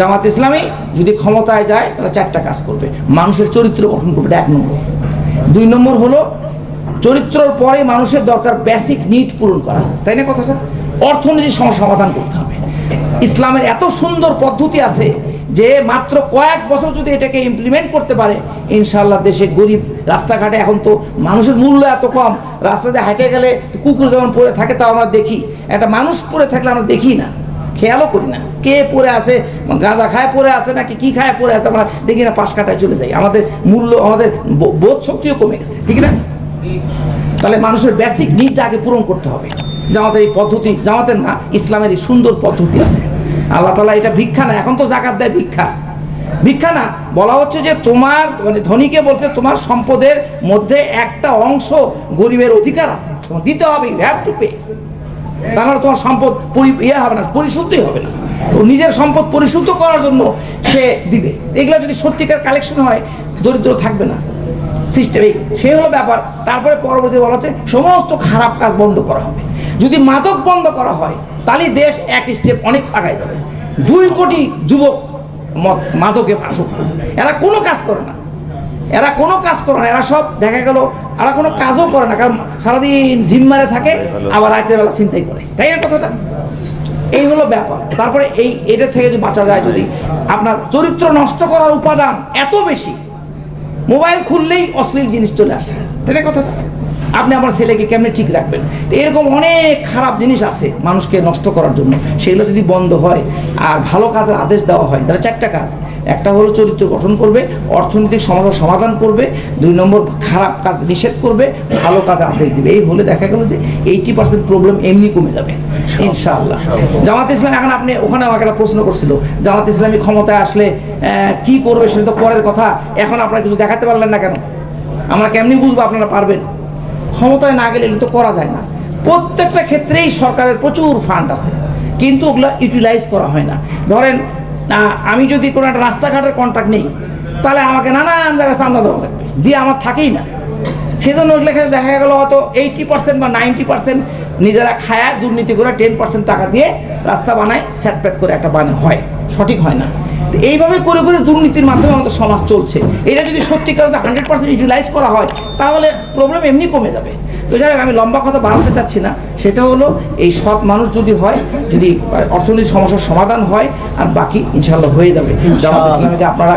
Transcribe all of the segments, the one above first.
জামাত ইসলামী যদি ক্ষমতায় যায়, তাহলে চারটা কাজ করবে। মানুষের চরিত্র গঠন করবে এক নম্বর। দুই নম্বর হলো, চরিত্রর পরে মানুষের দরকার বেসিক নিড পূরণ করা। তাই না কথাটা? অর্থনীতির সমাধান করতে হবে। ইসলামের এত সুন্দর পদ্ধতি আছে যে মাত্র কয়েক বছর যদি এটাকে ইমপ্লিমেন্ট করতে পারে ইনশাল্লাহ দেশে গরিব রাস্তাঘাটে এখন তো মানুষের মূল্য এত কম, রাস্তাতে হাঁটে গেলে কুকুর যেমন পড়ে থাকে, তাও আমরা দেখি। একটা মানুষ পড়ে থাকলে আমরা দেখি না। খেয়ালও করি না। কে পড়ে আছে, গাঁজা খায় পড়ে আছে নাকি কি খায় পড়ে আছে, আমরা দেখি না, পাশ কাটায় চলে যাই। আমাদের মূল্য, আমাদের বোধ শক্তিও কমে গেছে, ঠিক না? তাহলে মানুষের বেসিক নিডটা আগে পূরণ করতে হবে। জামাতের এই পদ্ধতি, জামাতের না, ইসলামের এই সুন্দর পদ্ধতি আছে। আল্লাহ তালা এটা ভিক্ষা না, এখন তো জাকাত দেয় ভিক্ষা। ভিক্ষা না, বলা হচ্ছে যে তোমার মানে ধনীকে বলছে তোমার সম্পদের মধ্যে একটা অংশ গরিবের অধিকার আছে। তোমার দিতে হবে ইউ হ্যাভ টু পে তা তোমার সম্পদ পরি ইয়ে হবে না, পরিশুদ্ধই হবে না। তো নিজের সম্পদ পরিশুদ্ধ করার জন্য সে দিবে। এগুলো যদি সত্যিকার কালেকশন হয়, দরিদ্র থাকবে না। সিস্টেম এই সেই হলো ব্যাপার। তারপরে পরবর্তী বলা হচ্ছে, সমস্ত খারাপ কাজ বন্ধ করা হবে। যদি মাদক বন্ধ করা হয়, তাহলে দেশ এক স্টেপ অনেক আগায় যাবে। দুই কোটি যুবক মাদকে আসক্ত এরা কোনো কাজ করে না। এরা কোনো কাজ করে না, এরা সব দেখা গেল, এরা কোনো কাজও করে না, কারণ সারাদিন জিম্মারে থাকে, আবার রাতের বেলা চিন্তাই করে। তাই না কথাটা? এই হলো ব্যাপার। তারপরে এই, এটা থেকে যে বাঁচা যায় যদি, আপনার চরিত্র নষ্ট করার উপাদান এত বেশি, মোবাইল খুললেই অশ্লীল জিনিস চলে আসে। তাই কথাটা? আপনি আপনার ছেলেকে কেমনি ঠিক রাখবেন? তো এরকম অনেক খারাপ জিনিস আছে মানুষকে নষ্ট করার জন্য। সেগুলো যদি বন্ধ হয় আর ভালো কাজের আদেশ দেওয়া হয় তাহলে চারটা কাজ। একটা হলো চরিত্র গঠন করবে অর্থনৈতিক সমস্যার সমাধান করবে দুই নম্বর খারাপ কাজ নিষেধ করবে ভালো কাজের আদেশ দিবে। এই হলে দেখা গেল যে এইটি পার্সেন্ট প্রবলেম এমনি কমে যাবে। ইনশাআল্লাহ। জামাত ইসলাম এখন আপনি ওখানে আমাকে একটা প্রশ্ন করছিল জামাত ইসলামী ক্ষমতায় আসলে কি করবে সেটা তো পরের কথা। এখন আপনারা কিছু দেখাতে পারলেন না কেন? আমরা কেমনি বুঝব আপনারা পারবেন? ক্ষমতায় না গেলে তো করা যায় না। প্রত্যেকটা ক্ষেত্রেই সরকারের প্রচুর ফান্ড আছে, কিন্তু ওগুলো ইউটিলাইজ করা হয় না। ধরেন আমি যদি কোনো একটা রাস্তাঘাটের কন্ট্রাক্ট নেই, তাহলে আমাকে নানান জায়গায় চান্দা দেওয়া লাগবে। দিয়ে আমার থাকেই না। সেজন্য ওগুলো ক্ষেত্রে দেখা গেলো হয়তো এইটি পার্সেন্ট বা নাইনটি পার্সেন্ট নিজেরা খায়া দুর্নীতি করে টেন পার্সেন্ট টাকা দিয়ে রাস্তা বানায় স্যাটপ্যাট করে একটা বানায়। হয়, সঠিক হয় না। এইভাবে করে করে দুর্নীতির মাধ্যমে আমাদের সমাজ চলছে। এটা যদি সত্যিকার হান্ড্রেড পার্সেন্ট ইউটিলাইজ করা হয় তাহলে প্রবলেম এমনি কমে যাবে। তো যাই হোক আমি লম্বা কথা বাড়াতে চাচ্ছি না। সেটা হলো এই সৎ মানুষ যদি হয় যদি অর্থনৈতিক সমস্যার সমাধান হয় আর বাকি ইনশাল্লাহ হয়ে যাবে। জামাত ইসলামীকে আপনারা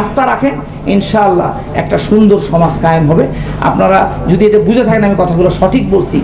আস্থা রাখেন ইনশাআল্লাহ একটা সুন্দর সমাজ কায়েম হবে। আপনারা যদি এটা বুঝে থাকেন আমি কথাগুলো সঠিক বলছি।